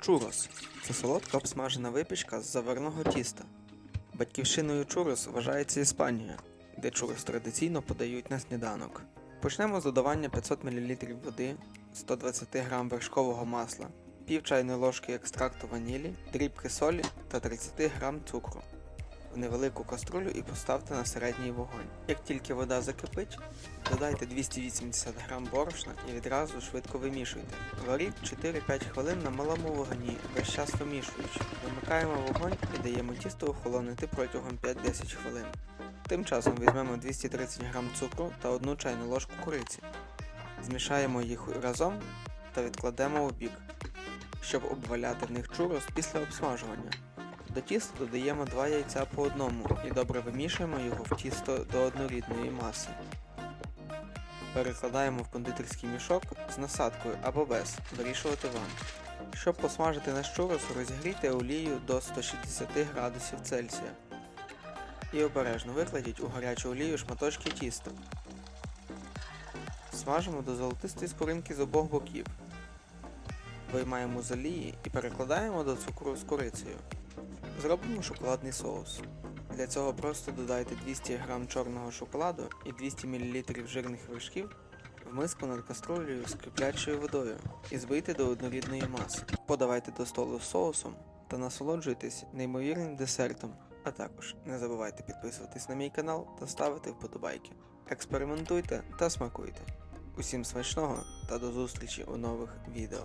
Чурос це солодка обсмажена випічка з заварного тіста. Батьківщиною чурос вважається Іспанія, де чурос традиційно подають на сніданок. Почнемо з додавання 500 мл води, 120 г вершкового масла, пів чайної ложки екстракту ванілі, дрібки солі та 30 г цукру. В невелику каструлю і поставте на середній вогонь. Як тільки вода закипить, додайте 280 г борошна і відразу швидко вимішуйте. Варіть 4-5 хвилин на малому вогні, весь час вимішуючи. Вимикаємо вогонь і даємо тісто охолонити протягом 5-10 хвилин. Тим часом візьмемо 230 г цукру та 1 чайну ложку кориці. Змішаємо їх разом та відкладемо у бік, щоб обваляти в них чурос після обсмажування. До тіста додаємо 2 яйця по одному і добре вимішуємо його в тісто до однорідної маси. Перекладаємо в кондитерський мішок з насадкою або без, вирішувати вам. Щоб посмажити наш чурос, розігрійте олію до 160 градусів Цельсія. І обережно викладіть у гарячу олію шматочки тіста. Смажимо до золотистої скоринки з обох боків. Виймаємо з олії і перекладаємо до цукру з корицею. Зробимо шоколадний соус. Для цього просто додайте 200 г чорного шоколаду і 200 мл жирних вершків в миску над каструлею з киплячою водою і збийте до однорідної маси. Подавайте до столу з соусом та насолоджуйтесь неймовірним десертом. А також не забувайте підписуватись на мій канал та ставити вподобайки. Експериментуйте та смакуйте. Усім смачного та до зустрічі у нових відео.